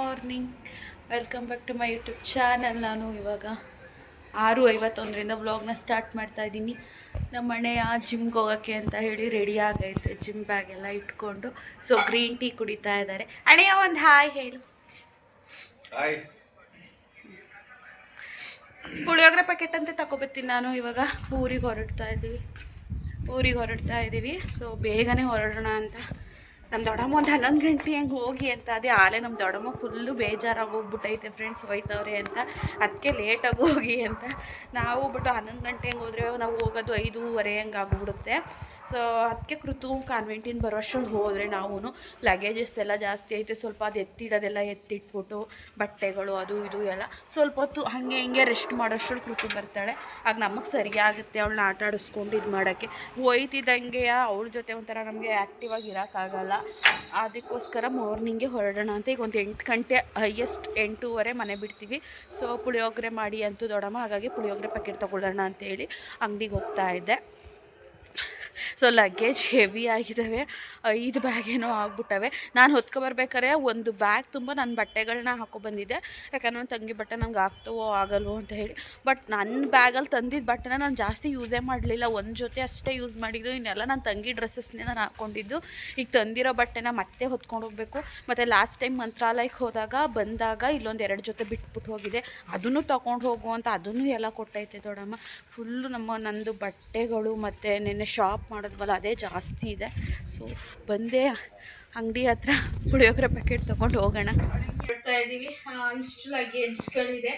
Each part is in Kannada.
Morning. Welcome back to my YouTube channel. ನಾನು ಇವಾಗ ಆರು ಐವತ್ತೊಂದರಿಂದ ವ್ಲಾಗ್ನ ಸ್ಟಾರ್ಟ್ ಮಾಡ್ತಾ ಇದ್ದೀನಿ. ನಮ್ಮ ಮನೆಯ ಜಿಮ್ಗೆ ಹೋಗೋಕ್ಕೆ ಅಂತ ಹೇಳಿ ರೆಡಿ ಆಗೈತೆ. ಜಿಮ್ ಬ್ಯಾಗ್ ಎಲ್ಲ ಇಟ್ಕೊಂಡು ಸೊ ಗ್ರೀನ್ ಟೀ ಕುಡಿತಾ ಇದ್ದಾರೆ. ಅಣ್ಣಯ್ಯ ಒಂದು ಹಾಯ್ ಹೇಳು. ಹಾಯ್. ಪುಳಿಯೋಗರೆ ಪ್ಯಾಕೆಟ್ ಅಂತ ತಗೊಬರ್ತೀನಿ ನಾನು. ಇವಾಗ ಊರಿಗೆ ಹೊರಡ್ತಾ ಇದ್ದೀವಿ. ಊರಿಗೆ ಹೊರಡ್ತಾ ಇದ್ದೀವಿ. ಸೊ ಬೇಗನೆ ಹೊರಡೋಣ ಅಂತ ನಮ್ಮ ದೊಡ್ಡಮ್ಮ ಒಂದು ಹನ್ನೊಂದು ಗಂಟೆ ಹಂಗೆ ಹೋಗಿ ಅಂತ ಅದೇ ಆಲೆ ನಮ್ಮ ದೊಡ್ಡಮ್ಮ ಫುಲ್ಲು ಬೇಜಾರಾಗಿ ಹೋಗ್ಬಿಟ್ಟೈತೆ ಫ್ರೆಂಡ್ಸ್ ಹೋಯ್ತವ್ರೆ ಅಂತ. ಅದಕ್ಕೆ ಲೇಟಾಗಿ ಹೋಗಿ ಅಂತ. ನಾವು ಬಿಟ್ಟು ಹನ್ನೊಂದು ಗಂಟೆ ಹಂಗೆ ಹೋದ್ರೆ ನಾವು ಹೋಗೋದು ಐದೂವರೆ ಹಂಗೆ ಆಗ್ಬಿಡುತ್ತೆ. ಸೊ ಅದಕ್ಕೆ ಕೃತು ಕಾನ್ವೆಂಟಿಂದ ಬರೋಷ್ಟೊಂದು ಹೋದರೆ ನಾವು ಲಗೇಜಸ್ ಎಲ್ಲ ಜಾಸ್ತಿ ಐತೆ. ಸ್ವಲ್ಪ ಅದು ಎತ್ತಿಡೋದೆಲ್ಲ ಎತ್ತಿಟ್ಬಿಟ್ಟು ಬಟ್ಟೆಗಳು ಅದು ಇದು ಎಲ್ಲ ಸ್ವಲ್ಪ ಹೊತ್ತು ಹಾಗೆ ಹಿಂಗೆ ರೆಸ್ಟ್ ಮಾಡೋಷ್ಟು ಕೃತು ಬರ್ತಾಳೆ. ಆಗ ನಮಗೆ ಸರಿಯಾಗುತ್ತೆ ಅವಳನ್ನ ಆಟ ಆಡಿಸ್ಕೊಂಡು ಇದು ಮಾಡೋಕ್ಕೆ. ಹೋಯ್ತಿದ್ದಂಗೆ ಅವಳ ಜೊತೆ ಒಂಥರ ನಮಗೆ ಆ್ಯಕ್ಟಿವ್ ಆಗಿ ಇರೋಕ್ಕಾಗಲ್ಲ. ಅದಕ್ಕೋಸ್ಕರ ಮಾರ್ನಿಂಗೆ ಹೊರಡೋಣ ಅಂತ ಈಗ ಒಂದು ಎಂಟು ಗಂಟೆ ಹೈಯೆಸ್ಟ್ ಎಂಟೂವರೆ ಮನೆ ಬಿಡ್ತೀವಿ. ಸೊ ಪುಳಿಯೋಗರೆ ಮಾಡಿ ಅಂತೂ ದೊಡಮ್ಮ ಹಾಗಾಗಿ ಪುಳಿಯೋಗರೆ ಪ್ಯಾಕೆಟ್ ತೊಗೊಳ್ಳೋಣ ಅಂತೇಳಿ ಅಂಗಡಿಗೆ ಹೋಗ್ತಾ ಇದ್ದೆ. ಸೊ ಲಗೇಜ್ ಹೆವಿ ಆಗಿದ್ದಾವೆ ಐದು ಬ್ಯಾಗ್ ಏನೋ ಆಗ್ಬಿಟ್ಟವೆ. ನಾನು ಹೊತ್ಕೊಬರ್ಬೇಕಾದ್ರೆ ಒಂದು ಬ್ಯಾಗ್ ತುಂಬ ನನ್ನ ಬಟ್ಟೆಗಳನ್ನ ಹಾಕೊಬಂದಿದ್ದೆ. ಯಾಕಂದ್ರೆ ನನ್ನ ತಂಗಿ ಬಟ್ಟೆ ನಂಗೆ ಆಗ್ತವೋ ಆಗಲ್ವೋ ಅಂತ ಹೇಳಿ. ಬಟ್ ನನ್ನ ಬ್ಯಾಗಲ್ಲಿ ತಂದಿದ್ದ ಬಟ್ಟೆನ ನಾನು ಜಾಸ್ತಿ ಯೂಸೇ ಮಾಡಲಿಲ್ಲ. ಒಂದು ಜೊತೆ ಅಷ್ಟೇ ಯೂಸ್ ಮಾಡಿದ್ದು. ಇನ್ನೆಲ್ಲ ನನ್ನ ತಂಗಿ ಡ್ರೆಸ್ಸಸ್ನೇ ನಾನು ಹಾಕ್ಕೊಂಡಿದ್ದು ಈಗ ತಂದಿರೋ ಬಟ್ಟೆನ ಮತ್ತೆ ಹೊತ್ಕೊಂಡು ಹೋಗಬೇಕು. ಮತ್ತು ಲಾಸ್ಟ್ ಟೈಮ್ ಮಂತ್ರಾಲಯಕ್ಕೆ ಹೋದಾಗ, ಬಂದಾಗ ಇಲ್ಲೊಂದು ಎರಡು ಜೊತೆ ಬಿಟ್ಬಿಟ್ಟು ಹೋಗಿದೆ ಅದನ್ನು ತೊಗೊಂಡು ಹೋಗು ಅಂತ ಅದನ್ನು ಎಲ್ಲ ಕೊಟ್ಟೈತೆ ದೊಡ್ಡಮ್ಮ. ಫುಲ್ಲು ನಮ್ಮ ನಂದು ಬಟ್ಟೆಗಳು ಮತ್ತು ನಿನ್ನೆ ಶಾಪ್ ಮಾಡೋದ್ವಲ್ಲ ಅದೇ ಜಾಸ್ತಿ ಇದೆ. ಸೊ ಬಂದೆ ಅಂಗಡಿ ಹತ್ರ ಪುಳಿಯೋಗರೆ ಪ್ಯಾಕೆಟ್ ತೊಗೊಂಡು ಹೋಗೋಣ. ಹೇಳ್ತಾ ಇದ್ದೀವಿ. ಇಷ್ಟು ಲಗೇಜ್ಗಳಿದೆ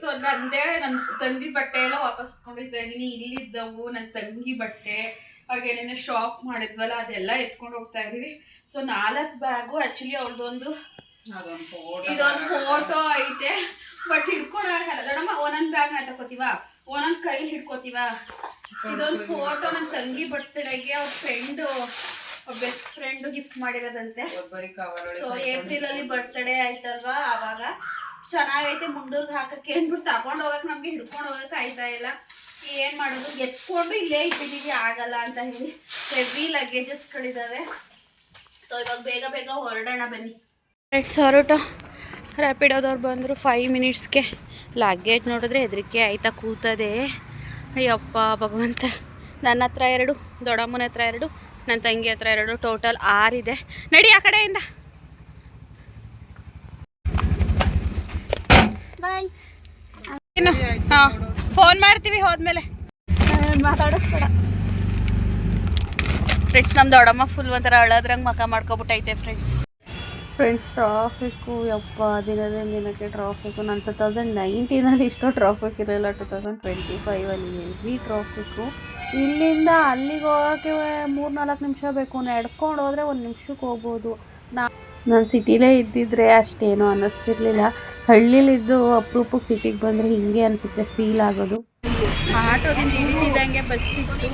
ಸೊ ನಂದೇ ನನ್ನ ತಂದಿ ಬಟ್ಟೆ ಎಲ್ಲ ವಾಪಸ್ ಇಟ್ಕೊಂಡಿರ್ತಾ ಇದ್ದೀನಿ ಇಲ್ಲಿದ್ದವು ನನ್ನ ತಂಗಿ ಬಟ್ಟೆ ಹಾಗೆ ನೆನ್ನೆ ಶಾಪ್ ಮಾಡಿದ್ವಲ್ಲ ಅದೆಲ್ಲ ಎತ್ಕೊಂಡು ಹೋಗ್ತಾ ಇದ್ದೀವಿ. ಸೊ ನಾಲ್ಕು ಬ್ಯಾಗು ಆ್ಯಕ್ಚುಲಿ ಅವಳದೊಂದು ಇದೊಂದು ಫೋಟೋ ಐತೆ. ಬಟ್ ಹಿಡ್ಕೊಳಕಲ್ಲ ದೊಡ್ಡಮ್ಮ ಒಂದೊಂದು ಬ್ಯಾಗ್ನ ತಗೋತೀವ? ಒಂದೊಂದು ಕೈಲಿ ಹಿಡ್ಕೋತೀವ? ಇದೊಂದು ಫೋಟೋ ನನ್ ತಂಗಿ ಬರ್ತಡೆಗೆ ಅವ್ರ ಫ್ರೆಂಡ್ ಬೆಸ್ಟ್ ಫ್ರೆಂಡ್ ಗಿಫ್ಟ್ ಮಾಡಿರೋದಂತೆ. ಸೊ ಏಪ್ರಿಲ್ ಅಲ್ಲಿ ಬರ್ತ್ಡೇ ಆಯ್ತಲ್ವಾ? ಅವಾಗ ಚೆನ್ನಾಗೈತೆ ಮುಂಡೂರ್ಗೆ ಹಾಕಕ್ಕೆ ಅಂದ್ಬಿಟ್ಟು ತಗೊಂಡು ಹೋಗಕ್ಕೆ ನಮ್ಗೆ ಹಿಡ್ಕೊಂಡು ಹೋಗಕ್ ಆಯ್ತಾ ಇಲ್ಲ. ಏನ್ ಮಾಡೋದು? ಎತ್ಕೊಂಡು ಇಲ್ಲೇ ಇದ್ದಿದೀವಿ ಆಗಲ್ಲ ಅಂತ ಹೇಳಿ ಹೆವಿ ಲಗೇಜಸ್ಗಳಿದ್ದಾವೆ ಸೊ ಇವಾಗ ಬೇಗ ಬೇಗ ಹೊರಡೋಣ ಬನ್ನಿ. ಫ್ರೆಂಡ್ಸ್ ಹೊರಟ ರ್ಯಾಪಿಡೋದವ್ರು ಬಂದರು ಫೈವ್ ಮಿನಿಟ್ಸ್ಗೆ ಲಗೇಜ್ ನೋಡಿದ್ರೆ ಹೆದರಿಕೆ ಆಯ್ತಾ ಕೂತದೆ. ಅಯ್ಯಪ್ಪ ಭಗವಂತ. ನನ್ನ ಹತ್ರ ಎರಡು ದೊಡ್ಡಮ್ಮನ ಹತ್ರ ಎರಡು ನನ್ನ ತಂಗಿ ಹತ್ರ ಎರಡು ಟೋಟಲ್ ಆರಿದೆ. ನಡಿ ಆ ಕಡೆಯಿಂದ. ಹಾಂ ಫೋನ್ ಮಾಡ್ತೀವಿ ಹೋದ್ಮೇಲೆ. ಮಾತಾಡಿಸ್ಬೇಡ. ಫ್ರೆಂಡ್ಸ್ ನಮ್ಮ ದೊಡ್ಡಮ್ಮ ಫುಲ್ ಒಂಥರ ಅಳದ್ರಂಗೆ ಮಕ ಮಾಡ್ಕೊಬಿಟ್ಟೈತೆ ಫ್ರೆಂಡ್ಸ್ ಫ್ರೆಂಡ್ಸ್ ಟ್ರಾಫಿಕ್ಕು ಯಪ್ಪ, ದಿನದಿಂದ ದಿನಕ್ಕೆ ಟ್ರಾಫಿಕ್ಕು ನಾನು ಟು ತೌಸಂಡ್ ನೈನ್ಟೀನಲ್ಲಿ ಇಷ್ಟು ಟ್ರಾಫಿಕ್ ಇರಲಿಲ್ಲ. ಟು ತೌಸಂಡ್ ಟ್ವೆಂಟಿ ಫೈವಲ್ಲಿ ಹೆವಿ ಟ್ರಾಫಿಕ್ಕು ಇಲ್ಲಿಂದ ಅಲ್ಲಿಗೆ ಹೋಗೋಕ್ಕೆ ಮೂರು ನಾಲ್ಕು ನಿಮಿಷ ಬೇಕು. ನಡ್ಕೊಂಡು ಹೋದರೆ ಒಂದು ನಿಮಿಷಕ್ಕೆ ಹೋಗ್ಬೋದು. ನಾ ನಾನು ಸಿಟಿಲೇ ಇದ್ದಿದ್ರೆ ಅಷ್ಟೇನೂ ಅನ್ನಿಸ್ತಿರ್ಲಿಲ್ಲ. ಹಳ್ಳಿಲಿದ್ದು ಅಪರೂಪಕ್ಕೆ ಸಿಟಿಗೆ ಬಂದರೆ ಹಿಂಗೆ ಅನಿಸುತ್ತೆ ಫೀಲ್ ಆಗೋದು. ಆಟೋದಿಂದ ಇಳಿತಿದ್ದಂಗೆ ಬಸ್ ಸಿಕ್ತು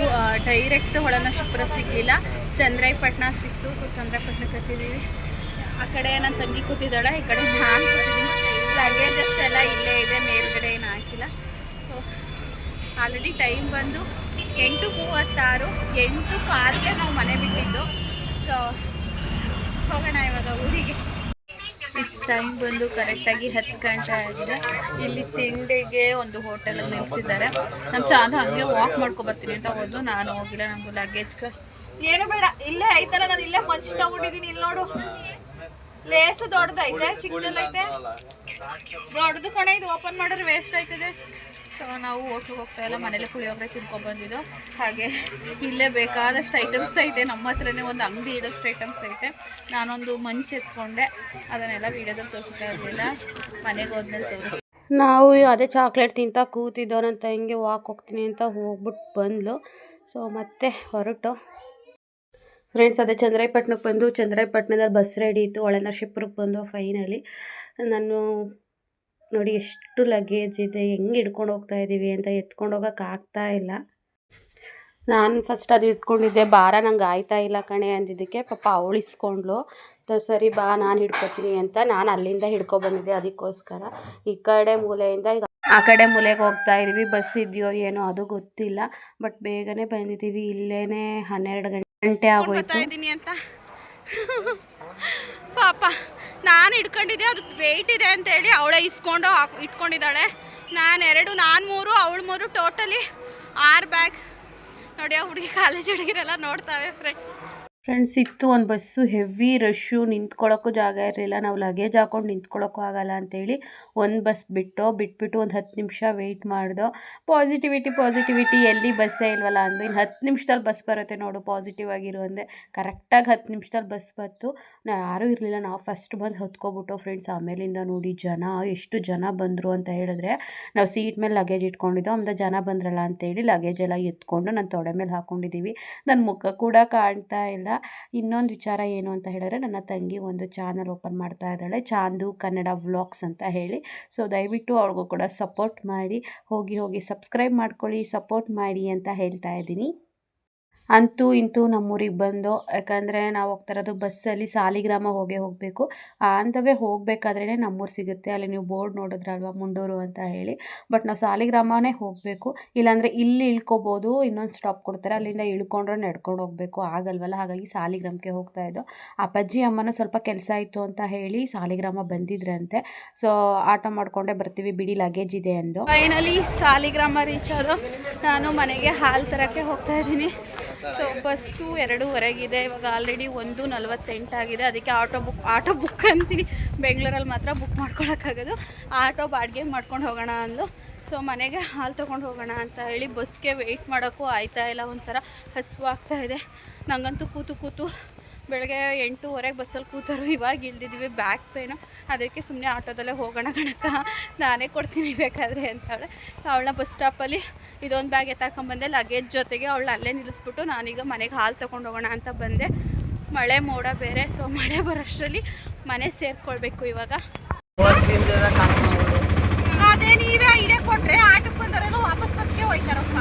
ಡೈರೆಕ್ಟ್ ಹೊಳನಶಿಪುರ ಸಿಗಲಿಲ್ಲ. ಚಂದ್ರಾಯಪಟ್ಟಣ ಸಿಕ್ತು. ಸೊ ಚಂದ್ರಾಯಪಟ್ಟಣಕ್ಕೆ ಹತ್ತಿದ್ದೀವಿ. ಆ ಕಡೆ ನನ್ನ ತಂಗಿ ಕೂತಿದ್ದಾಳೆ, ಈ ಕಡೆ ಲಗೇಜಸ್ ಎಲ್ಲ ಇಲ್ಲೇ ಇದೆ, ಮೇಲ್ಗಡೆ ಏನು ಹಾಕಿಲ್ಲ. ಸೊ ಆಲ್ರೆಡಿ ಟೈಮ್ ಬಂದು ಎಂಟು ಮೂವತ್ತಾರು, ಎಂಟು ಕಾಲ್ಗೆ ನಾವು ಮನೆ ಬಿಟ್ಟಿದ್ದು. ಸೊ ಹೋಗೋಣ ಇವಾಗ ಊರಿಗೆ. ಇಟ್ಸ್ ಟೈಮ್ ಬಂದು ಕರೆಕ್ಟಾಗಿ ಹತ್ತು ಗಂಟೆ ಆಗಿದೆ. ಇಲ್ಲಿ ತಿಂಡಿಗೆ ಒಂದು ಹೋಟೆಲ್ ನಿಲ್ಸಿದ್ದಾರೆ. ನಮ್ಮ ಚಾದ ಹಂಗೆ ವಾಕ್ ಮಾಡ್ಕೊ ಬರ್ತೀನಿ ಅಂತ ಹೋದ್ರು ನಾನು ಹೋಗಿಲ್ಲ, ನಮ್ದು ಲಗೇಜ್ಗೆ ಏನು ಬೇಡ, ಇಲ್ಲೇ ಐತಲ್ಲ, ನಾನು ಇಲ್ಲೇ ಮಂಚ್ ತಗೊಂಡಿದ್ದೀನಿ ಇಲ್ಲಿ ನೋಡು. ಲೇಸು ದೊಡ್ಡದೈತೆ ಚಿಕ್ಕದಲ್ಲೈತೆ ದೊಡ್ಡದು ಕಣೆ ಇದು ಓಪನ್ ಮಾಡಿದ್ರೆ ವೇಸ್ಟ್ ಆಯ್ತದೆ. ಸೊ ನಾವು ಹೋಟ್ಲಿಗೆ ಹೋಗ್ತಾ ಇಲ್ಲ ಮನೇಲಿ ಪುಳಿಯೋಗರೆ ತಿನ್ಕೊಬಂದಿದ್ದು ಹಾಗೆ ಇಲ್ಲೇ ಬೇಕಾದಷ್ಟು ಐಟಮ್ಸ್ ಐತೆ. ನಮ್ಮ ಹತ್ರನೇ ಒಂದು ಅಂಗಡಿ ಇಡೋಷ್ಟು ಐಟಮ್ಸ್ ಐತೆ. ನಾನೊಂದು ಮಂಚ್ ಎತ್ಕೊಂಡೆ. ಅದನ್ನೆಲ್ಲ ವೀಡಿಯೋದಲ್ಲಿ ತೋರಿಸ್ತಾ ಇರಲಿಲ್ಲ. ಮನೆಗೆ ಹೋದ್ಮೇಲೆ ತೋರಿಸ್ ನಾವು ಅದೇ ಚಾಕ್ಲೇಟ್ ತಿಂತ ಕೂತಿದ್ದೋ ನನ್ನ ತಂಗಿ ವಾಕ್ ಹೋಗ್ತೀನಿ ಅಂತ ಹೋಗ್ಬಿಟ್ಟು ಬಂದ್ಲು. ಸೊ ಮತ್ತೆ ಹೊರಟು. ಫ್ರೆಂಡ್ಸ್ ಅದೇ ಚಂದ್ರಾಯಪಟ್ಟಣಕ್ಕೆ ಬಂದು ಚಂದ್ರಾಯಪಟ್ಟಣದಲ್ಲಿ ಬಸ್ ರೆಡಿ ಇತ್ತು. ಒಳನರಸೀಪುರಕ್ಕೆ ಬಂದು ಫೈನಲಿ ನಾನು ನೋಡಿ ಎಷ್ಟು ಲಗೇಜ್ ಇದೆ, ಹೆಂಗೆ ಹಿಡ್ಕೊಂಡು ಹೋಗ್ತಾ ಇದ್ದೀವಿ ಅಂತ ಎತ್ಕೊಂಡು ಹೋಗೋಕೆ ಆಗ್ತಾ ಇಲ್ಲ. ನಾನು ಫಸ್ಟ್ ಅದು ಇಟ್ಕೊಂಡಿದ್ದೆ ಭಾರ ನಂಗೆ ಆಯ್ತಾ ಇಲ್ಲ ಕಣೆ ಅಂದಿದ್ದಕ್ಕೆ ಪಾಪ ಅವಳು ಇಸ್ಕೊಂಡ್ಲು ತ- ಸರಿ ಬಾ, ನಾನು ಹಿಡ್ಕೊತೀನಿ ಅಂತ ನಾನು ಅಲ್ಲಿಂದ ಹಿಡ್ಕೊಬಂದಿದ್ದೆ ಅದಕ್ಕೋಸ್ಕರ. ಈ ಕಡೆ ಮೂಲೆಯಿಂದ ಈಗ ಆ ಕಡೆ ಮೂಲೆಗೆ ಹೋಗ್ತಾ ಇದ್ದೀವಿ ಬಸ್ ಇದೆಯೋ ಏನೋ ಅದು ಗೊತ್ತಿಲ್ಲ. ಬಟ್ ಬೇಗನೆ ಬಂದಿದ್ದೀವಿ ಇಲ್ಲೇ ಹನ್ನೆರಡು ಗಂಟೆ ಗಂಟೆ ಆಗೋಯ್ತು. ಅಂತ. ಪಾಪ ನಾನು ಇಟ್ಕೊಂಡಿದ್ದೆ ಅದು ವೆಯ್ಟ್ ಇದೆ ಅಂತ ಹೇಳಿ ಅವಳೇ ಇಸ್ಕೊಂಡು ಹಾಕ್ ಇಟ್ಕೊಂಡಿದ್ದಾಳೆ. ನಾನು ಎರಡು ನಾನು ಮೂರು ಅವಳು ಮೂರು ಟೋಟಲಿ ಆರು ಬ್ಯಾಗ್ ನೋಡಿ ಆ ಹುಡುಗಿ ಕಾಲೇಜ್ ಹುಡುಗಿರೆಲ್ಲ ನೋಡ್ತಾವೆ ಫ್ರೆಂಡ್ಸ್ ಫ್ರೆಂಡ್ಸ್, ಇತ್ತು ಒಂದು ಬಸ್ಸು ಹೆವಿ ರಶ್ಶು ನಿಂತ್ಕೊಳ್ಳೋಕ್ಕೂ ಜಾಗ ಇರಲಿಲ್ಲ. ನಾವು ಲಗೇಜ್ ಹಾಕೊಂಡು ನಿಂತ್ಕೊಳ್ಳೋಕ್ಕೂ ಆಗಲ್ಲ ಅಂತೇಳಿ ಒಂದು ಬಸ್ ಬಿಟ್ಟು, ಬಿಟ್ಬಿಟ್ಟು ಒಂದು ಹತ್ತು ನಿಮಿಷ ವೆಯ್ಟ್ ಮಾಡ್ದೋ. ಪಾಸಿಟಿವಿಟಿ ಪಾಸಿಟಿವಿಟಿ ಎಲ್ಲಿ ಬಸ್ಸೇ ಇಲ್ವಲ್ಲ ಅಂದು ಇನ್ನು ಹತ್ತು ನಿಮಿಷದಲ್ಲಿ ಬಸ್ ಬರುತ್ತೆ ನೋಡು ಪಾಸಿಟಿವ್ ಆಗಿರು ಅಂದರೆ. ಕರೆಕ್ಟಾಗಿ ಹತ್ತು ನಿಮಿಷದಲ್ಲಿ ಬಸ್ ಬಂತು. ನಾ ಯಾರೂ ಇರಲಿಲ್ಲ. ನಾವು ಫಸ್ಟ್ ಬಂದು ಹೊತ್ಕೊಬಿಟ್ಟು ಫ್ರೆಂಡ್ಸ್ ಆಮೇಲಿಂದ ನೋಡಿ ಜನ, ಎಷ್ಟು ಜನ ಬಂದರು ಅಂತ ಹೇಳಿದ್ರೆ, ನಾವು ಸೀಟ್ ಮೇಲೆ ಲಗೇಜ್ ಇಟ್ಕೊಂಡಿದ್ದೋ ಆಮೇಲೆ ಜನ ಬಂದ್ರಲ್ಲ ಅಂತೇಳಿ ಲಗೇಜ್ ಎಲ್ಲ ಎತ್ಕೊಂಡು ನಾನು ತೊಡೆ ಮೇಲೆ ಹಾಕ್ಕೊಂಡಿದ್ದೀವಿ ನನ್ನ ಮುಖ ಕೂಡ ಕಾಣ್ತಾ ಇಲ್ಲ. ಇನ್ನೊಂದು ವಿಚಾರ ಏನು ಅಂತ ಹೇಳಿದ್ರೆ, ನನ್ನ ತಂಗಿ ಒಂದು ಚಾನಲ್ ಓಪನ್ ಮಾಡ್ತಾ ಇದ್ದಾಳೆ, ಚಾಂದು ಕನ್ನಡ ವ್ಲಾಗ್ಸ್ ಅಂತ ಹೇಳಿ. ಸೊ ದಯವಿಟ್ಟು ಅವ್ರಿಗೂ ಕೂಡ ಸಪೋರ್ಟ್ ಮಾಡಿ, ಹೋಗಿ ಹೋಗಿ ಸಬ್ಸ್ಕ್ರೈಬ್ ಮಾಡ್ಕೊಳ್ಳಿ ಸಪೋರ್ಟ್ ಮಾಡಿ ಅಂತ ಹೇಳ್ತಾ ಇದ್ದೀನಿ. ಅಂತೂ ಇಂತೂ ನಮ್ಮೂರಿಗೆ ಬಂದು, ಯಾಕಂದರೆ ನಾವು ಹೋಗ್ತಾ ಇರೋದು ಬಸ್ಸಲ್ಲಿ ಸಾಲಿಗ್ರಾಮ ಹೋಗೇ ಹೋಗಬೇಕು. ಆನ್ ದ ಹೋಗಬೇಕಾದ್ರೇ ನಮ್ಮೂರು ಸಿಗುತ್ತೆ. ಅಲ್ಲಿ ನೀವು ಬೋರ್ಡ್ ನೋಡಿದ್ರಲ್ವಾ ಮುಂಡೂರು ಅಂತ ಹೇಳಿ. ಬಟ್ ನಾವು ಸಾಲಿಗ್ರಾಮನೇ ಹೋಗಬೇಕು. ಇಲ್ಲಾಂದರೆ ಇಲ್ಲಿ ಇಳ್ಕೊಬೋದು, ಇನ್ನೊಂದು ಸ್ಟಾಪ್ ಕೊಡ್ತಾರೆ. ಅಲ್ಲಿಂದ ಇಳ್ಕೊಂಡ್ರೆ ನಡ್ಕೊಂಡು ಹೋಗಬೇಕು. ಆಗಲ್ವಲ್ಲ? ಹಾಗಾಗಿ ಸಾಲಿಗ್ರಾಮಕ್ಕೆ ಹೋಗ್ತಾ ಇದ್ದೋ. ಅಪ್ಪಾಜಿ ಅಮ್ಮನೂ ಸ್ವಲ್ಪ ಕೆಲಸ ಇತ್ತು ಅಂತ ಹೇಳಿ ಸಾಲಿಗ್ರಾಮ ಬಂದಿದ್ರಂತೆ. ಸೊ, ಆಟೋ ಮಾಡಿಕೊಂಡೇ ಬರ್ತೀವಿ. ಬಿಡಿ ಲಗೇಜ್ ಇದೆ ಎಂದು ಫೈನಲಿ ಸಾಲಿಗ್ರಾಮ ರೀಚ್ ಆದೋ. ನಾನು ಮನೆಗೆ ಹಾಲು ತರಕ್ಕೆ ಹೋಗ್ತಾ ಇದ್ದೀನಿ. ಸೊ ಬಸ್ಸು ಎರಡೂವರೆಗಿದೆ ಇವಾಗ ಆಲ್ರೆಡಿ ಒಂದು ನಲ್ವತ್ತೆಂಟಾಗಿದೆ ಅದಕ್ಕೆ ಆಟೋ ಬುಕ್ ಆಟೋ ಬುಕ್ ಅಂತೀನಿ. ಬೆಂಗಳೂರಲ್ಲಿ ಮಾತ್ರ ಬುಕ್ ಮಾಡ್ಕೊಳಕ್ಕಾಗೋದು. ಆಟೋ ಬಾಡಿಗೆ ಮಾಡ್ಕೊಂಡು ಹೋಗೋಣ ಅಂದು ಸೊ ಮನೆಗೆ ಹಾಲು ತೊಗೊಂಡು ಹೋಗೋಣ ಅಂತ ಹೇಳಿ ಬಸ್ಗೆ ವೆಯ್ಟ್ ಮಾಡೋಕ್ಕೂ ಆಯ್ತಾ ಇಲ್ಲ ಒಂಥರ ಹಸುವಾಗ್ತಾ ಇದೆ. ನನಗಂತೂ ಕೂತು ಕೂತು ಬೆಳಗ್ಗೆ ಎಂಟೂವರೆಗೆ ಬಸ್ಸಲ್ಲಿ ಕೂತರು, ಇವಾಗ ಇಲ್ದಿದ್ದೀವಿ ಬ್ಯಾಕ್ ಪೇನು ಅದಕ್ಕೆ ಸುಮ್ಮನೆ ಆಟೋದಲ್ಲೇ ಹೋಗೋಣ ಗಣಕ ನಾನೇ ಕೊಡ್ತೀನಿ ಬೇಕಾದರೆ ಅಂತಾಳೆ ಅವಳನ್ನ ಬಸ್ ಸ್ಟಾಪಲ್ಲಿ ಇದೊಂದು ಬ್ಯಾಗ್ ಎತ್ತಾಕೊಂಬಂದೆ ಲಗೇಜ್ ಜೊತೆಗೆ ಅವಳು ಅಲ್ಲೇ ನಿಲ್ಲಿಸ್ಬಿಟ್ಟು ನಾನೀಗ ಮನೆಗೆ ಹಾಲು ತೊಗೊಂಡು ಹೋಗೋಣ ಅಂತ ಬಂದೆ. ಮಳೆ ಮೋಡ ಬೇರೆ ಸೊ ಮಳೆ ಬರೋಷ್ಟರಲ್ಲಿ ಮನೆ ಸೇರ್ಕೊಳ್ಬೇಕು ಇವಾಗ. ಅದೇ ನೀವೇ ಐಡಿಯಾ ಕೊಟ್ಟರೆ ಆಟಕ್ಕೆ ಬಂದವರೆಲ್ಲ ವಾಪಸ್ ಬಸ್ಗೆ ಹೋಯ್ತಾರಪ್ಪ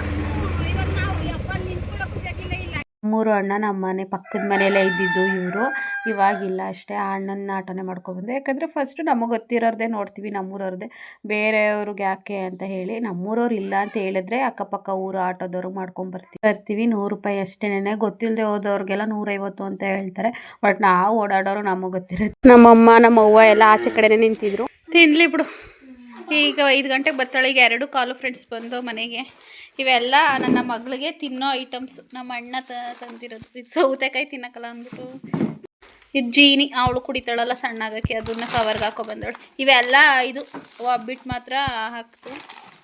ಇವಾಗ ನಾವು ಯಪ್ಪ ನಿಂತ್ಕೊಳ್ಳೋಕ್ಕೂ ಜಾಗಿಲ್ಲ ಇಲ್ಲ ಮೂರು ಅಣ್ಣ ನಮ್ಮ ಮನೆ ಪಕ್ಕದ ಮನೆಯಲ್ಲೇ ಇದ್ದಿದ್ದು ಇವರು. ಇವಾಗಿಲ್ಲ ಅಷ್ಟೇ, ಆ ಅಣ್ಣನ ಆಟೋನೇ ಮಾಡ್ಕೊಬಂದು ಯಾಕಂದರೆ ಫಸ್ಟು ನಮಗೆ ಗೊತ್ತಿರೋರ್ದೇ ನೋಡ್ತೀವಿ ನಮ್ಮೂರವ್ರದ್ದೇ ಬೇರೆಯವ್ರಿಗೆ ಯಾಕೆ ಅಂತ ಹೇಳಿ ನಮ್ಮೂರವ್ರು ಇಲ್ಲ ಅಂತ ಹೇಳಿದ್ರೆ ಅಕ್ಕಪಕ್ಕ ಊರು ಆಟೋದವ್ರು ಮಾಡ್ಕೊಂಬರ್ತೀವಿ ಬರ್ತೀವಿ. ನೂರು ರೂಪಾಯಿ ಅಷ್ಟೇನೆ ಗೊತ್ತಿಲ್ಲದೆ ಹೋದವ್ರಿಗೆಲ್ಲ ನೂರೈವತ್ತು ಅಂತ ಹೇಳ್ತಾರೆ. ಬಟ್ ನಾವು ಓಡಾಡೋರು ನಮಗೆ ಗೊತ್ತಿರುತ್ತೆ. ನಮ್ಮಮ್ಮ ನಮ್ಮ ಅವ್ವ ಎಲ್ಲ ಆಚೆ ಕಡೆನೇ ನಿಂತಿದ್ರು. ತಿನ್ಲಿ ಬಿಡು. ಈಗ ಐದು ಗಂಟೆಗೆ ಬತ್ತಳಿಗೆ ಎರಡು ಕಾಲು ಫ್ರೆಂಡ್ಸ್ ಬಂದು ಮನೆಗೆ. ಇವೆಲ್ಲ ನನ್ನ ಮಗಳಿಗೆ ತಿನ್ನೋ ಐಟಮ್ಸ್ ನಮ್ಮ ಅಣ್ಣ ತಂದಿರೋದು. ಇದು ಸೌತೆಕಾಯಿ ತಿನ್ನಕಲ್ಲ ಅಂದ್ಬಿಟ್ಟು. ಇದು ಜೀನಿ ಅವಳು ಕುಡಿತಾಳಲ್ಲ ಸಣ್ಣಾಗಕ್ಕೆ ಅದನ್ನ ಕವರ್ಗೆ ಹಾಕೋ ಬಂದವಳು ಇವೆಲ್ಲ ಇದು ಒಬ್ಬಿಟ್ಟು ಮಾತ್ರ ಹಾಕ್ತು.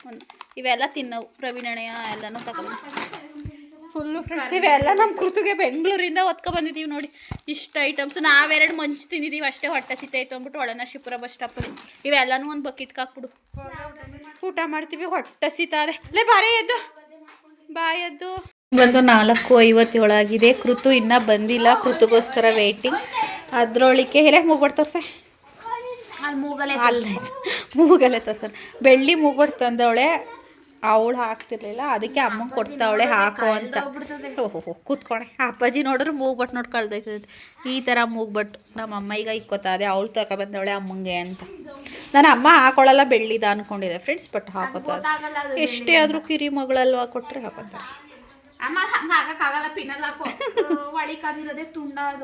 ಒಂದು ಇವೆಲ್ಲ ತಿನ್ನವು ಪ್ರವೀಣಣೆಯ ಎಲ್ಲನೂ ತಗೊಂಡು ಫುಲ್ಲು ಫ್ರೆಂಡ್ಸ್ ಇವೆಲ್ಲ ನಮ್ಮ ಕೃತಿಗೆ ಬೆಂಗಳೂರಿಂದ ಒತ್ಕೊ ಬಂದಿದ್ದೀವಿ ನೋಡಿ. ಇಷ್ಟು ಐಟಮ್ಸ್ ನಾವೆರಡು ಮಂಚು ತಿಂದಿದ್ದೀವಿ ಅಷ್ಟೇ ಹೊಟ್ಟೆ ಸಿತೈತು ಅಂದ್ಬಿಟ್ಟು ಒಳನ ಶಿಪುರ ಬಸ್ ಸ್ಟಾಪಲ್ಲಿ ಇವೆಲ್ಲನೂ ಒಂದು ಬಕೆಟ್ಗೆ ಹಾಕ್ಬಿಡು. ಊಟ ಮಾಡ್ತೀವಿ ಹೊಟ್ಟೆ ಸೀತಾರೆ ಲೇ ಬಾರಿ ಎದ್ದು. ಬಾಯದ್ದು ಬಂದು ನಾಲ್ಕು ಐವತ್ತೇಳಾಗಿದೆ ಕೃತು ಇನ್ನೂ ಬಂದಿಲ್ಲ ಕೃತುಗೋಸ್ಕರ ವೇಟಿಂಗ್ ಅದ್ರೊಳಿಕೆ ಹೇಳೇ ಮೂಗ್ಬಟ್ಟು ತೋರ್ಸೆ. ಅಲ್ಲ ಮೂಗಲ್ಲೇ ತೋರ್ಸ. ಬೆಳ್ಳಿ ಮೂಗ್ಬಟ್ಟು ತಂದವಳೆ. ಅವಳು ಹಾಕ್ತಿರ್ಲಿಲ್ಲ ಅದಕ್ಕೆ ಅಮ್ಮಂಗೆ ಕೊಡ್ತಾವಳೆ ಹಾಕೋ ಅಂತ. ಓಹೋ ಕೂತ್ಕೊಣೆ. ಅಪ್ಪಾಜಿ ನೋಡಿದ್ರೆ ಮೂಗ್ಬಟ್ಟು ನೋಡಿ ಕಳ್ದೈತಿ ಈ ಥರ ಮೂಗ್ಬಟ್ಟು ನಮ್ಮ ಅಮ್ಮ ಈಗ ಇಕ್ಕೋತಾದೆ ಅವಳು ತಗೊಬಂದವಳೆ ಅಮ್ಮಂಗೆ ಅಂತ. ನನ್ನ ಅಮ್ಮ ಹಾಕೊಳ್ಳಲ್ಲ ಬೆಳ್ಳಿದ ಅನ್ಕೊಂಡಿದೆ ಫ್ರೆಂಡ್ಸ್ ಬಟ್ ಹಾಕೋತಾರೆ ಎಷ್ಟೇ ಆದರೂ ಕಿರಿ ಮಗಳಲ್ವಾ ಕೊಟ್ಟರೆ ಹಾಕೋತಾರೆ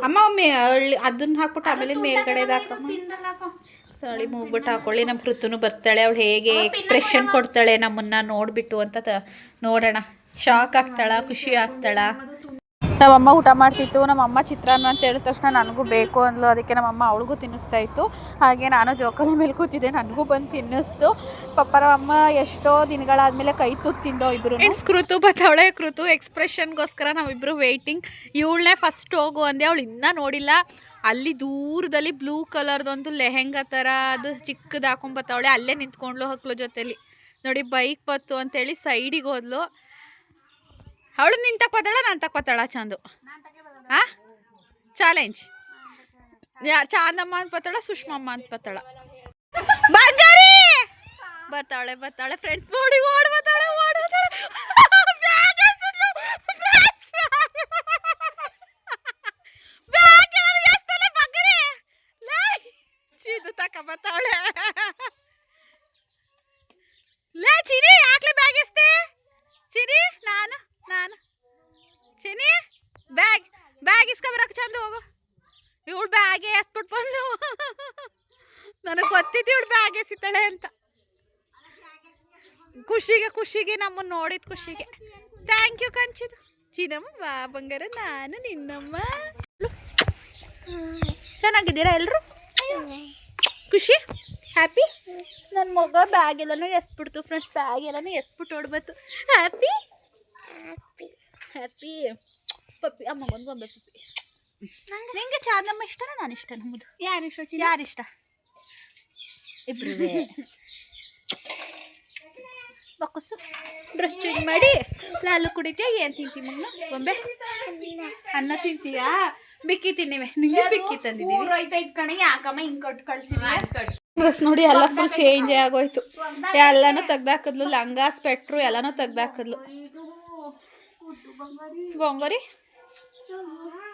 ಅಮ್ಮ ಒಮ್ಮೆ ಅದನ್ನ ಹಾಕ್ಬಿಟ್ಟು ಆಮೇಲೆ ಮೇಲ್ಗಡೆ ಹಾಕಮ್ಮ. ತಾಳಿ ಮೂಗ್ಬಿಟ್ಟು ಹಾಕೊಳ್ಳಿ. ನಮ್ಮ ಕೃತೂನು ಬರ್ತಾಳೆ. ಅವಳು ಹೇಗೆ ಎಕ್ಸ್ಪ್ರೆಷನ್ ಕೊಡ್ತಾಳೆ ನಮ್ಮನ್ನ ನೋಡ್ಬಿಟ್ಟು ಅಂತ ತ- ನೋಡೋಣ. ಶಾಕ್ ಆಗ್ತಾಳ? ಖುಷಿ ಆಗ್ತಾಳ? ನಮ್ಮಮ್ಮ ಊಟ ಮಾಡ್ತಿತ್ತು. ನಮ್ಮಮ್ಮ ಚಿತ್ರಾನ್ನ ಅಂತ ಹೇಳಿದ ತಕ್ಷಣ ನನಗೂ ಬೇಕು ಅಂದ್ಲು. ಅದಕ್ಕೆ ನಮ್ಮಮ್ಮ ಅವಳಿಗೂ ತಿನ್ನಿಸ್ತಾ ಇತ್ತು. ಹಾಗೆ ನಾನು ಜೋಕಾಲಿ ಮೇಲೆ ಕೂತಿದ್ದೆ. ನನಗೂ ಬಂದು ತಿನ್ನಿಸ್ತು. ಪಪ್ಪ ನಮ್ಮಮ್ಮ ಎಷ್ಟೋ ದಿನಗಳಾದಮೇಲೆ ಕೈ ತುತ್ತು ತಿಂದೋ ಇಬ್ರು ಕೃತು ಬತ್ತವಳೆ. ಕೃತು ಎಕ್ಸ್ಪ್ರೆಷನ್ಗೋಸ್ಕರ ನಾವಿಬ್ರು ವೇಟಿಂಗ್ ಇವಳನ್ನೇ ಫಸ್ಟ್ ಹೋಗು ಅಂದೆ. ಅವಳು ಇನ್ನೂ ನೋಡಿಲ್ಲ. ಅಲ್ಲಿ ದೂರದಲ್ಲಿ ಬ್ಲೂ ಕಲರ್ದೊಂದು ಲೆಹೆಂಗಾ ಥರ ಅದು ಚಿಕ್ಕದು ಹಾಕೊಂಬತ್ತವಳೆ ಅಲ್ಲೇ ನಿಂತ್ಕೊಂಡ್ಲು ಹಕ್ಳು ಜೊತೆಲಿ. ನೋಡಿ ಬೈಕ್ ಬತ್ತು ಅಂತೇಳಿ ಸೈಡಿಗೆ ಹೋದ್ಲು. ಅವಳು ನಿಂತ ಪತಾಳ ನಾನು ತಕ್ಕೋತಾಳ ಚಂದು. ಹಾಂ ಚಾಲೆಂಜ್ ಯಾರು ಚಾಂದಮ್ಮ ಅಂತ ಪತ್ತಾಳ ಸುಷ್ಮಮ್ಮ ಅಂತ ಬಂಗಾರಿ! ಬರ್ತಾಳೆ ಬರ್ತಾಳೆ. ಫ್ರೆಂಡ್ಸ್ ನೋಡಿ ಓಡ್ ಬರ್ತಾಳೆ ಬ್ಯಾಗ್ ಎಸೆದ್ಲು. Friends, ಬ್ಯಾಗ್ ಯಾರು ಎಸ್ತಾಳೆ ಬಂಗಾರಿ? ಲೇ, ಬರ್ತಾಳೆ ಲೇ ಚಿನಿ ಯಾಕ್ಲೆ ಬ್ಯಾಗ್ ಇಸ್ತಿ ಚಿನಿ ನಾನು ನಾನು. ಚಿನಿ ಬ್ಯಾಗ್ ಬ್ಯಾಗ್ ಇಸ್ಕೊಬರಕ್ಕೆ ಚಂದ ಹೋಗು. ಇವಳು ಬ್ಯಾಗೆ ಎಸ್ಬಿಟ್ಟು ಬಂದು ನನಗೆ ಗೊತ್ತಿದ್ದು ಇವಳು ಬ್ಯಾಗ್ ಎಸಿತಾಳೆ ಅಂತ. ಖುಷಿಗೆ ಖುಷಿಗೆ ನಮ್ಮನ್ನು ನೋಡಿದ ಖುಷಿಗೆ. Thank you ಕಂಚಿದು. ಚೀನಮ್ಮ ಬಾ ಬಂಗಾರ ನಾನು ನಿನ್ನಮ್ಮ. ಚೆನ್ನಾಗಿದ್ದೀರಾ ಎಲ್ಲರೂ ಖುಷಿ? ಹ್ಯಾಪಿ ನನ್ನ ಮಗ ಬ್ಯಾಗ್ ಎಲ್ಲನೂ ಎಸ್ಬಿಡ್ತು ಫ್ರೆಂಡ್ಸ್ ಬ್ಯಾಗ್ ಎಲ್ಲನೂ ಎಸ್ಬಿಟ್ಟು ಓಡ್ಬತ್ತು ಹ್ಯಾಪಿ ಹ್ಯಾಪಿ ಹ್ಯಾಪಿ ಪಪ್ಪಿ ಅಮ್ಮ ಒಂದು ಗೊಂಬೆ ಪಪ್ಪಿ ನಿಂಗೆ ನಮ್ಮ ಇಷ್ಟನಾ ನಾನು ಇಷ್ಟ ನಮ್ಮದು ಯಾರು ಇಷ್ಟ? ಯಾರಿಷ್ಟ ಇಬ್ರು ಬಕ್ಕಸು ಡ್ರೆಸ್ ಚೇಂಜ್ ಮಾಡಿ ಲಾಲು ಕುಡಿತೀಯ? ಏನು ತಿಂತಿ ಮಗನ? ಗೊಂಬೆ ಅನ್ನ ತಿಂತೀಯಾ? ಬಿಕ್ಕಿ ತಿನ್ನಿವೆ ನಿಂಗೆ ಬಿಕ್ಕಿ ತಂದಿದ್ದೀವಿ. ಊರ್ ಹೋಯ್ತೈತ್ ಕಣೆ ಯಾಕಮ್ಮ ಹಿಂಗ್ ಕಟ್ ಕಳ್ಸಿದ್ವಿ ಡ್ರೆಸ್ ನೋಡಿ ಎಲ್ಲ ಫುಲ್ ಚೇಂಜ್ ಆಗೋಯ್ತು. ಎಲ್ಲಾನು ತೆಗ್ದಾಕದ್ಲು ಲಂಗ ಸ್ವೆಟ್ರು ಎಲ್ಲಾನು ತೆಗ್ದಾಕದ್ಲು. ಬೊಂಗರಿ.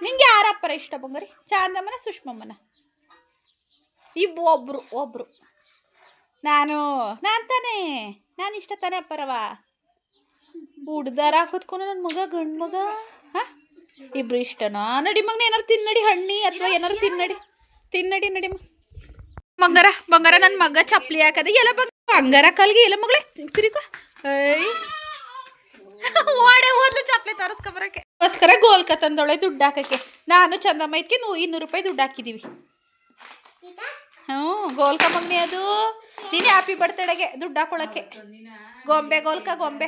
ನಿಂಗೆ ಯಾರಪ್ಪರ ಇಷ್ಟ ಬೊಂಗರಿ? ಚಾಂದಮ್ಮನ ಸುಷ್ಮಮ್ಮನ? ಇಬ್ಬ ಒಬ್ರು ಒಬ್ರು. ನಾನು ನಾನು ತಾನೇ. ನಾನು ಇಷ್ಟ ತಾನೇ ಅಪ್ಪರವ ಹುಡ್ದಾರ ಕೂತ್ಕೊಂಡು ನನ್ನ ಮಗ ಗಂಡು ಮಗ ಹಾ? ಇಬ್ರು ಇಷ್ಟನಾ? ನಡಿ ಮಗ್ನ, ಏನಾರು ತಿನ್ನಡಿ ಹಣ್ಣಿ ಅಥವಾ ಏನಾರು ತಿನ್ನಡಿ. ತಿನ್ನಡಿ, ನಡಿ ಮಂಗಾರ ಬಂಗಾರ ನನ್ನ ಮಗ ಚಪ್ಪಲಿ ಹಾಕದ. ಎಲ್ಲ ಬಂಗ ಬಂಗಾರ ಕಲ್ಗೆ ಎಲ್ಲ ಮಗಳೇ. ತಿರುಗ. ಓಡೆ, ಓದ್ಲು ಚಪ್ಲಿ ತೋರಿಸ್ಕೊಬರಕ್ಕೆ ಗೋಸ್ಕರ ಗೋಲ್ಕ ತಂದೊಳೆ ದುಡ್ಡು ಹಾಕಕ್ಕೆ. ನಾನು ಚಂದಮ್ಮ ಇದಕ್ಕೆ ನೂ ಇನ್ನೂರು ರೂಪಾಯಿ ದುಡ್ಡು ಹಾಕಿದ್ದೀವಿ ಹ್ಞೂ, ಗೋಲ್ಕ ಮಗ್ನಿ ಅದು. ನೀನು ಹ್ಯಾಪಿ ಬರ್ತಡೆಗೆ ದುಡ್ಡು ಹಾಕೊಳಕ್ಕೆ. ಗೊಂಬೆ, ಗೋಲ್ಕ, ಗೊಂಬೆ.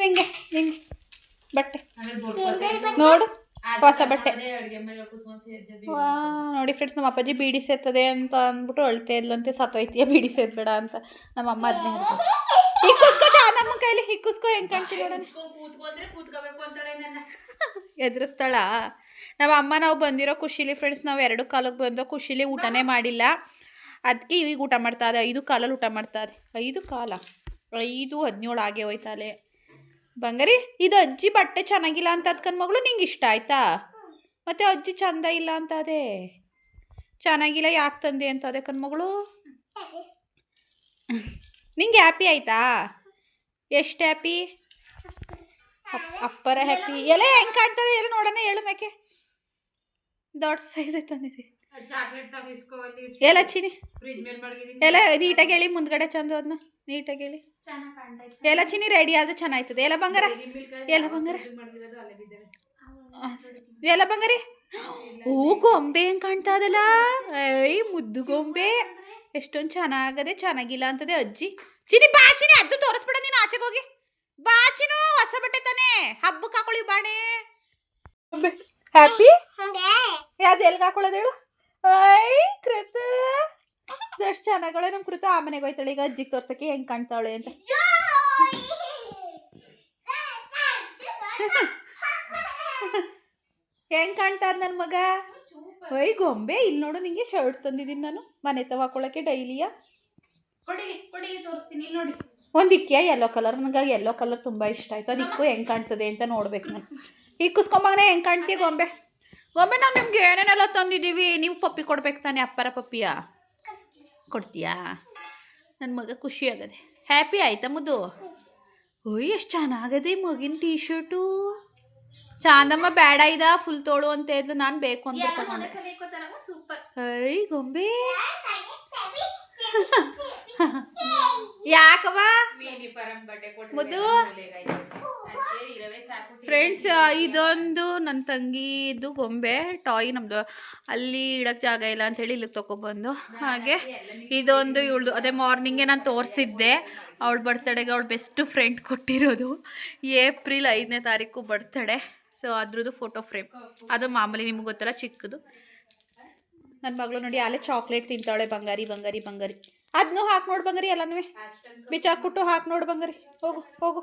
ನಿಂಗೆ ನಿಂಗೆ ಬಟ್ಟೆ. ನೋಡು. ಹೊಸ ಬಟ್ಟೆ. ನೋಡಿ ಫ್ರೆಂಡ್ಸ್ ನಮ್ಮ ಅಪ್ಪಾಜಿ ಬೀಡಿ ಸೇರ್ತದೆ ಅಂತ ಅಂದ್ಬಿಟ್ಟು ಅಳ್ತೇ ಇಲ್ಲಂತೆ ಸತ್ತೋಯ್ತೀಯ ಬೀಡಿ ಸೇರ್ಬೇಡ ಅಂತ. ನಮ್ಮ ಅಮ್ಮ ಅದನ್ನೇ ಹಿಕ್ಕುಸ್ಕೋ ಚಾನಮ್ಮ ಕೈಲಿ ಹಿಕ್ಕುಸ್ಕೋ ಹೆಂಗ್ ಕಾಣ್ತೀನಿ ನೋಡೋಣ. ಎದುರಿಸ್ತಾಳ. ನಮ್ಮ ಅಮ್ಮ ನಾವು ಬಂದಿರೋ ಖುಷಿಲಿ ಫ್ರೆಂಡ್ಸ್ ನಾವು ಎರಡು ಕಾಲಕ್ಕೆ ಬಂದೋ ಖುಷಿಲಿ ಊಟನೇ ಮಾಡಿಲ್ಲ. ಅದಕ್ಕೆ ಈಗ ಊಟ ಮಾಡ್ತಾ ಇದೆ ಐದು ಕಾಲಲ್ಲಿ ಊಟ ಮಾಡ್ತಾ ಇದೆ. ಐದು ಕಾಲ? ಐದು ಹದಿನೇಳು ಆಗೇ ಹೋಯ್ತಾಲೆ. ಬಂಗಾರಿ, ಇದು ಅಜ್ಜಿ ಬಟ್ಟೆ ಚೆನ್ನಾಗಿಲ್ಲ ಅಂತ ಅದ್ಕನ್ ಮಗಳು ನಿಂಗೆ ಇಷ್ಟ ಆಯ್ತಾ? ಮತ್ತೆ ಅಜ್ಜಿ ಚಂದ ಇಲ್ಲ ಅಂತ ಅದೇ? ಚೆನ್ನಾಗಿಲ್ಲ, ಯಾಕೆ ತಂದೆ ಅಂತ ಅದೇ ಕಣ್ಮಗಳು ನಿಂಗೆ ಹ್ಯಾಪಿ ಆಯ್ತಾ? ಎಷ್ಟು ಹ್ಯಾಪಿ ಅಪ್ಪರ ಹ್ಯಾಪಿ ಎಲ್ಲ ಹೆಂಗೆ ಕಾಣ್ತದೆ? ಎಲ್ಲ ನೋಡೋಣ, ಹೇಳು ಮೇಕೆ. ದೊಡ್ಡ ಸೈಜ್ ತಂದಿದೆ ಎಲ್ಲ ಚಿನಿ ಎಲ್ಲ ನೀಟಾಗಿ ಹೇಳಿ ಮುಂದ್ಗಡೆ ಚಂದ ಅದನ್ನ ನೀಟಾಗಿ ಹೇಳಿ ಎಲ್ಲ ಚಿನಿ ರೆಡಿ ಆದ್ರೆ ಚೆನ್ನಾಗ್ತದೆ ಎಲ್ಲ ಬಂಗಾರ. ಎಲ್ಲ ಬಂಗಾರ. ಎಲ್ಲ ಬಂಗಾರಿ. ಓ ಗೊಂಬೆ ಹೆಂಗ್ ಕಾಣ್ತಾ ಅದಲ್ಲ? ಐ ಮುದ್ದು ಗೊಂಬೆ. ಎಷ್ಟೊಂದು ಚೆನ್ನಾಗದೆ ಚೆನ್ನಾಗಿಲ್ಲ ಅಂತದೆ ಅಜ್ಜಿ. ಚಿನಿ ಬಾ ಚಿನಿ ಅದು ತೋರಿಸ್ಬಿಡ ನೀನು ಆಚೆಗೆ ಹೋಗಿ. ಬಾ ಚಿನು ಹೊಸ ಬಟ್ಟೆ ತಾನೆ. ಹಬ್ಬಕ್ಕೆ ಹಾಕೊಳ್ಳಿ ಬಾಣೆ. ಹ್ಯಾಪಿ ಅದು ಎಲ್ಗೆ ಹಾಕೊಳ್ಳೋದು ಹೇಳು? ಐ ಕೃತ. ಎಷ್ಟು ಚೆನ್ನಾಗಳೆ ನಮ್ಮ ಕೃತ? ಆ ಮನೆಗೆ ಹೋಯ್ತಾಳೆ. ಈಗ ಅಜ್ಜಿಗೆ ತೋರ್ಸಕ್ಕೆ ಹೆಂಗ್ ಕಾಣ್ತಾಳೆ ಅಂತ. ಹೆಂಗ್ ಕಾಣ್ತಾರ ನನ್ನ ಮಗ? ಒಯ್ ಗೊಂಬೆ. ಇಲ್ಲಿ ನೋಡು ನಿಂಗೆ ಶರ್ಟ್ ತಂದಿದ್ದೀನಿ ನಾನು. ಮನೆ ತವಾಕೊಳಕ್ಕೆ ಡೈಲಿಯ ಒಂದು ಇಕ್ಕಿಯ ಯೆಲ್ಲೋ ಕಲರ್ ನನಗೆ ಯೆಲ್ಲೋ ಕಲರ್ ತುಂಬ ಇಷ್ಟ ಆಯ್ತು. ಅದು ಇಕ್ಕು ಹೆಂಗೆ ಕಾಣ್ತದೆ ಅಂತ ನೋಡ್ಬೇಕು ನಾನು. ಇಕ್ಕಿಸ್ಕೊಂಬಾಗನೆ ಹೆಂಗೆ ಕಾಣ್ತೀಯ ಗೊಂಬೆ? ಗೊಂಬೆ ನಾವು ನಿಮ್ಗೆ ಏನೇನೆಲ್ಲ ತಂದಿದ್ದೀವಿ? ನೀವು ಪಪ್ಪಿ ಕೊಡ್ಬೇಕು ತಾನೆ ಅಪ್ಪರ ಪಪ್ಪಿಯ? ಕೊಡ್ತೀಯಾ? ನನ್ನ ಮಗ ಖುಷಿ ಆಗದೆ. ಹ್ಯಾಪಿ ಆಯ್ತಾ ಮುದ್ದು? ಓಯ್ ಎಷ್ಟು ಚೆನ್ನಾಗದೆ ಮಗಿನ ಟೀ ಶರ್ಟು ಚಾಂದಮ್ಮ ಬೇಡ ಇದ ಫುಲ್ ತೋಳು ಅಂತ ಇದ್ಲು ನಾನು ಬೇಕು ಅಂತ ತಗೊಂಡೆ. ಐ ಗೊಂಬೆ. ಯಾಕವ ಮುದ್ದು? ಫ್ರೆಂಡ್ಸ್ ಇದೊಂದು ನನ್ನ ತಂಗಿದು ಗೊಂಬೆ ಟಾಯ್ ನಮ್ದು. ಅಲ್ಲಿ ಇಡಕ್ ಜಾಗ ಇಲ್ಲ ಅಂತ ಹೇಳಿ ಇಲ್ಲಿಗೆ ತಗೊಬಂದು ಹಾಗೆ ಇದೊಂದು ಇವಳ್ದು. ಅದೇ ಮಾರ್ನಿಂಗೇ ನಾನು ತೋರಿಸಿದ್ದೆ. ಅವಳ ಬರ್ತಡೆಗೆ ಅವಳು ಬೆಸ್ಟ್ ಫ್ರೆಂಡ್ ಕೊಟ್ಟಿರೋದು. ಏಪ್ರಿಲ್ ಐದನೇ ತಾರೀಕು ಬರ್ತಡೆ ಸೊ ಅದ್ರದ್ದು ಫೋಟೋ ಫ್ರೇಮ್ ಅದು ಮಾಮೂಲಿ ನಿಮ್ಗೆ ಗೊತ್ತಲ್ಲ ಚಿಕ್ಕದು. ನನ್ನ ಮಗಳು ನೋಡಿ ಅಲ್ಲೇ ಚಾಕ್ಲೇಟ್ ತಿಂತಾಳೆ ಬಂಗಾರಿ ಬಂಗಾರಿ ಬಂಗಾರಿ. ಅದನ್ನೂ ಹಾಕಿ ನೋಡಿ ಬಂಗಾರಿ ಎಲ್ಲನೂ ಬಿಚ್ಚಾಕ್ಬಿಟ್ಟು ಹಾಕಿ ನೋಡಿ ಬಂಗ್ರಿ ಹೋಗು ಹೋಗು.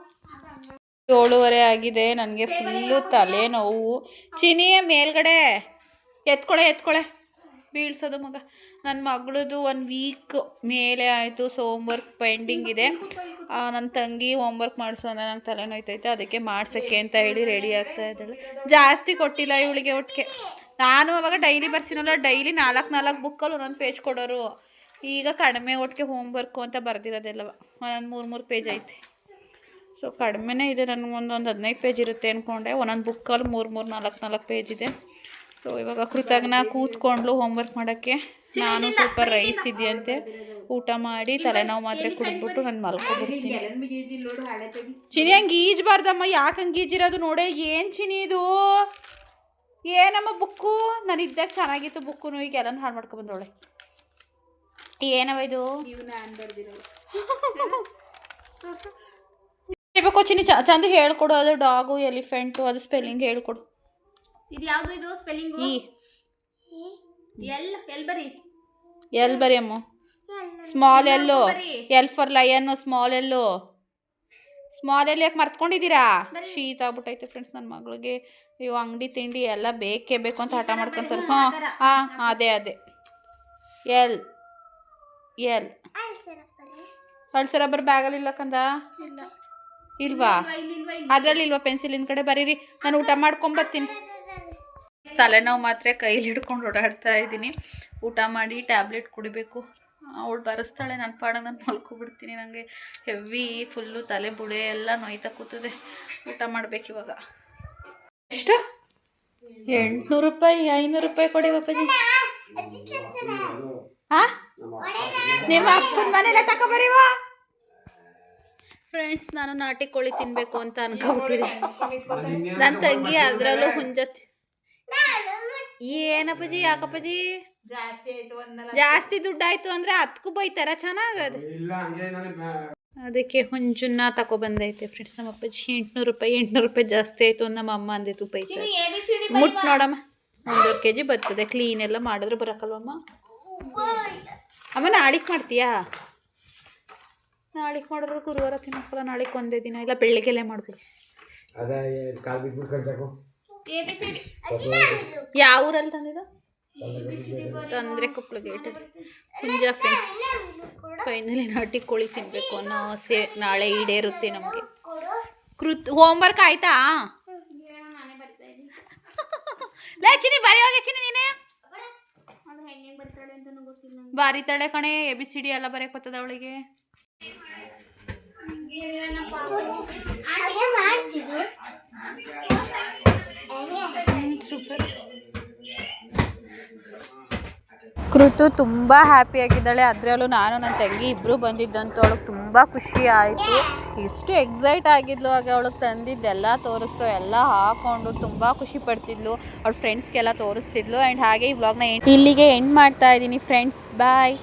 ಏಳುವರೆ ಆಗಿದೆ, ನನಗೆ ಫುಲ್ಲು ತಲೆನೋವು. ಚಿನಿಯ ಮೇಲ್ಗಡೆ. ಎತ್ಕೊಳೆ ಎತ್ಕೊಳೆ. ಬೀಳ್ಸೋದು ಮಗ. ನನ್ನ ಮಗಳದು ಒಂದು ವೀಕ್ ಮೇಲೆ ಆಯಿತು ಸೊ ಹೋಮ್ವರ್ಕ್ ಪೆಂಡಿಂಗ್ ಇದೆ ನನ್ನ ತಂಗಿ ಹೋಮ್ವರ್ಕ್ ಮಾಡಿಸೋ ನಂಗೆ ತಲೆನೋಯ್ತೈತೆ ಅದಕ್ಕೆ ಮಾಡ್ಸೋಕ್ಕೆ ಅಂತ ಹೇಳಿ ರೆಡಿ ಆಗ್ತಾ ಇದ್ದಾಳೆ. ಜಾಸ್ತಿ ಕೊಟ್ಟಿಲ್ಲ ಇವಳಿಗೆ ಒಟ್ಟಿಗೆ ನಾನು ಅವಾಗ ಡೈಲಿ ಬರ್ಸಿನಲ್ಲ ಡೈಲಿ ನಾಲ್ಕು ನಾಲ್ಕು ಬುಕ್ಕಲ್ಲಿ ಒಂದೊಂದು ಪೇಜ್ ಕೊಡೋರು. ಈಗ ಕಡಿಮೆ ಒಟ್ಟಿಗೆ ಹೋಮ್ವರ್ಕು ಅಂತ ಬರ್ದಿರೋದೆಲ್ಲವ. ಒಂದೊಂದು ಮೂರು ಮೂರು ಪೇಜ್ ಐತೆ. ಸೊ ಕಡಿಮೆನೇ ಇದೆ. ನನಗೆ ಒಂದೊಂದು ಹದಿನೈದು ಪೇಜ್ ಇರುತ್ತೆ ಅಂದ್ಕೊಂಡೆ ಒಂದೊಂದು ಬುಕ್ಕಲ್ಲಿ ಮೂರು ಮೂರು, ನಾಲ್ಕು ನಾಲ್ಕು ಪೇಜ್ ಇದೆ. ಸೊ ಇವಾಗ ಕೃತಜ್ಞ ಕೂತ್ಕೊಂಡ್ಲು ಹೋಮ್ವರ್ಕ್ ಮಾಡೋಕ್ಕೆ. ನಾನು ಸ್ವಲ್ಪ ರೈಸ್ ಇದೆಯಂತೆ. ಊಟ ಮಾಡಿ ತಲೆನೋವು ಮಾತ್ರೆ ಕುಡಿದ್ಬಿಟ್ಟು ನಾನು ಮಲ್ಕೊಬಿಡ್ತೀನಿ ಚಿನಿ, ಹಂಗೆ ಈಜಬಾರ್ದಮ್ಮ. ಯಾಕೆ ಹಂಗೆ ಈಜಿರೋದು ನೋಡೆ. ಏನು ಚಿನಿ ಇದು? ಏನಮ್ಮ ಬುಕ್ಕು ನಾನು ಇದ್ದಾಗ ಚೆನ್ನಾಗಿತ್ತು ಬುಕ್ಕು ಈಗ ಎಲ್ಲ ಹಾಳು ಮಾಡ್ಕೊಬಂದವಳೆ ಏನವ ಇದು? ಹೇಳ್ಬೇಕು ಚಿನಿ ಚ ಚಂದ ಹೇಳ್ಕೊಡು ಅದು ಡಾಗು ಎಲಿಫೆಂಟು ಅದು ಸ್ಪೆಲ್ಲಿಂಗ್ ಹೇಳ್ಕೊಡು. ಇದು ಯಾವುದು ಇದು ಸ್ಪೆಲ್ಲಿಂಗ್? ಈ. ಎಲ್ ಎಲ್ ಬರಿ? ಎಲ್ ಬರಿ ಅಮ್ಮ? Small L. L for lion small L. Small ಎಲ್ಲಿ ಯಾಕೆ ಮರ್ತ್ಕೊಂಡಿದ್ದೀರಾ? ಶೀತ ಆಗ್ಬಿಟ್ಟೈತೆ ಫ್ರೆಂಡ್ಸ್ ನನ್ನ ಮಗಳಿಗೆ. ಇವು ಅಂಗಡಿ ತಿಂಡಿ ಎಲ್ಲ ಬೇಕೇ ಬೇಕು ಅಂತ ಹಠ ಮಾಡ್ಕೊಂತಾರೆ ಹಾಂ ಹಾಂ. ಅದೇ ಅದೇ. ಎಲ್. ಎಲ್ ಹಳ್ಸರ ರಬ್ಬರ್ ಬ್ಯಾಗಲ್ಲಿ ಇಲ್ಲ. ಕಂದ ಇಲ್ವಾ ಇಲ್ಲಿ ಇಲ್ವಾ ಪೆನ್ಸಿಲ್ ಅದ್ರಲ್ಲಿ ಇಲ್ವಾ ಪೆನ್ಸಿಲಿನ ಕಡೆ? ಬರೀರಿ ನಾನು ಊಟ ಮಾಡ್ಕೊಂಬರ್ತೀನಿ ತಲೆನೋವು ಮಾತ್ರ ಕೈಲಿ ಹಿಡ್ಕೊಂಡು ಓಡಾಡ್ತಾ ಇದ್ದೀನಿ. ಊಟ ಮಾಡಿ ಟ್ಯಾಬ್ಲೆಟ್ ಕುಡಿಬೇಕು. ಅವಳು ಬರೆಸ್ತಾಳೆ ನನ್ನ ಪಾಡಂಗೆ ನಾನು ಮಲ್ಕೊಬಿಡ್ತೀನಿ ನನಗೆ ಹೆವಿ ಫುಲ್ಲು ತಲೆ ಬುಡೆ ಎಲ್ಲ ನೋಯ್ತಾ ಕೂತದೆ. ಊಟ ಮಾಡ್ಬೇಕು ಇವಾಗ. ಎಷ್ಟು? ಎಂಟ್ನೂರು ರೂಪಾಯಿ ಐನೂರು ರೂಪಾಯಿ ಕೊಡಿ ಅಪ್ಪಾಜಿ. ಹಾ? ನಿಮ್ಮ ಅಪ್ಪನ ಮನೆಯಲ್ಲ ತಗೊಬರಿವಾ ಫ್ರೆಂಡ್ಸ್ ನಾನು ನಾಟಿ ಕೋಳಿ ತಿನ್ಬೇಕು ಅಂತ ಅನ್ಕೊಂಬಿಟ್ಟಿದ್ದೆ ನನ್ನ ತಂಗಿ ಅದರಲ್ಲೂ ಹುಂಜತ್ ಏನಪ್ಪಜಿ ಯಾಕಪ್ಪಜಿ? ಜಾಸ್ತಿ ಆಯ್ತು ಒಂದಲ್ಲ. ಜಾಸ್ತಿ ದುಡ್ಡಾಯ್ತು ಅಂದ್ರೆ ಹತ್ಕು ಬೈತಾರ ಚೆನ್ನಾಗದು. ಅದಕ್ಕೆ ಹುಂಜುನ್ನ ತಗೊಬಂದೈತೆ ಫ್ರೆಂಡ್ಸ್ ನಮ್ಮ ಅಪ್ಪಾಜಿ. ಎಂಟ್ನೂರು ರೂಪಾಯಿ ಎಂಟ್ನೂರು ರೂಪಾಯಿ ಜಾಸ್ತಿ ಆಯ್ತು ಅಂತ ನಮ್ಮ ಅಮ್ಮ ಅಂದಿತ್ತು ಪೈಸೆ ಮುಟ್ ನೋಡಮ್ಮ. ಒಂದೂವರೆ ಕೆ ಜಿ ಬರ್ತದೆ ಕ್ಲೀನ್ ಎಲ್ಲ ಮಾಡಿದ್ರೆ ಬರಕಲ್ವಮ್ಮ? ಅಮ್ಮ ನಾಳಿಗೆ ಮಾಡ್ತೀಯಾ? ನಾಳಿಕ್ ಮಾಡಿದ್ರೆ ಗುರುವಾರ ತಿನ್ನಕ್ಕಲ್ಲ ನಾಳೆಗೆ ಒಂದೇ ದಿನ. ಇಲ್ಲ ಬೆಳಿಗ್ಗೆಲೆ ಮಾಡ್ಬಿಡು. ಯಾವ ಊರಲ್ಲಿ ತಂದಿದ್ದು? ತಂದ್ರೆ ಕೊಪ್ಪಳ ಗೇಟ್ ಕುಂಜ ಫ್ರೆಂಡ್ಸ್ ಫೈನಲಿ ನಾಟಿ ಕೋಳಿ ತಿನ್ನಬೇಕು ಅನ್ನೋ ಆಸೆ ನಾಳೆ ಈಡೇರುತ್ತೆ ನಮಗೆ. ಕೃತ್ ಹೋಮ್ವರ್ಕ್ ಆಯ್ತಾ? ಬರೆಯೋಗಿ ಲೇ ಚಿನಿ ಬರಿ ಹೋಗಿ ಚಿನಿ ನೀನೆ. ಹೆಂಗೆ ತಳೆ ಗೊತ್ತಿಲ್ಲ ಕಣೆ ಎ ಬಿ ಸಿ ಡಿ ಎಲ್ಲ ಬರೆಯಕ್ ಬರ್ತದ ಅವಳಿಗೆ. ಸೂಪರ್ ಕೃತು ತುಂಬ ಹ್ಯಾಪಿಯಾಗಿದ್ದಾಳೆ ಅದರಲ್ಲೂ ನಾನು ನನ್ನ ತಂಗಿ ಇಬ್ಬರು ಬಂದಿದ್ದಂತೂ ಅವಳಿಗೆ ತುಂಬ ಖುಷಿ ಆಯಿತು. ಎಷ್ಟು ಎಕ್ಸೈಟ್ ಆಗಿದ್ಲು ಆಗ ಅವಳಿಗೆ ತಂದಿದ್ದೆಲ್ಲ ತೋರಿಸ್ತು, ಎಲ್ಲ ಹಾಕೊಂಡು ತುಂಬ ಖುಷಿ ಪಡ್ತಿದ್ಲು. ಅವ್ಳ ಫ್ರೆಂಡ್ಸ್ಗೆಲ್ಲ ತೋರಿಸ್ತಿದ್ಲು. ಆ್ಯಂಡ್ ಹಾಗೆ ಈ ವ್ಲಾಗ್ನ ಇಲ್ಲಿಗೆ ಎಂಡ್ ಮಾಡ್ತಾ ಇದ್ದೀನಿ ಫ್ರೆಂಡ್ಸ್ ಬಾಯ್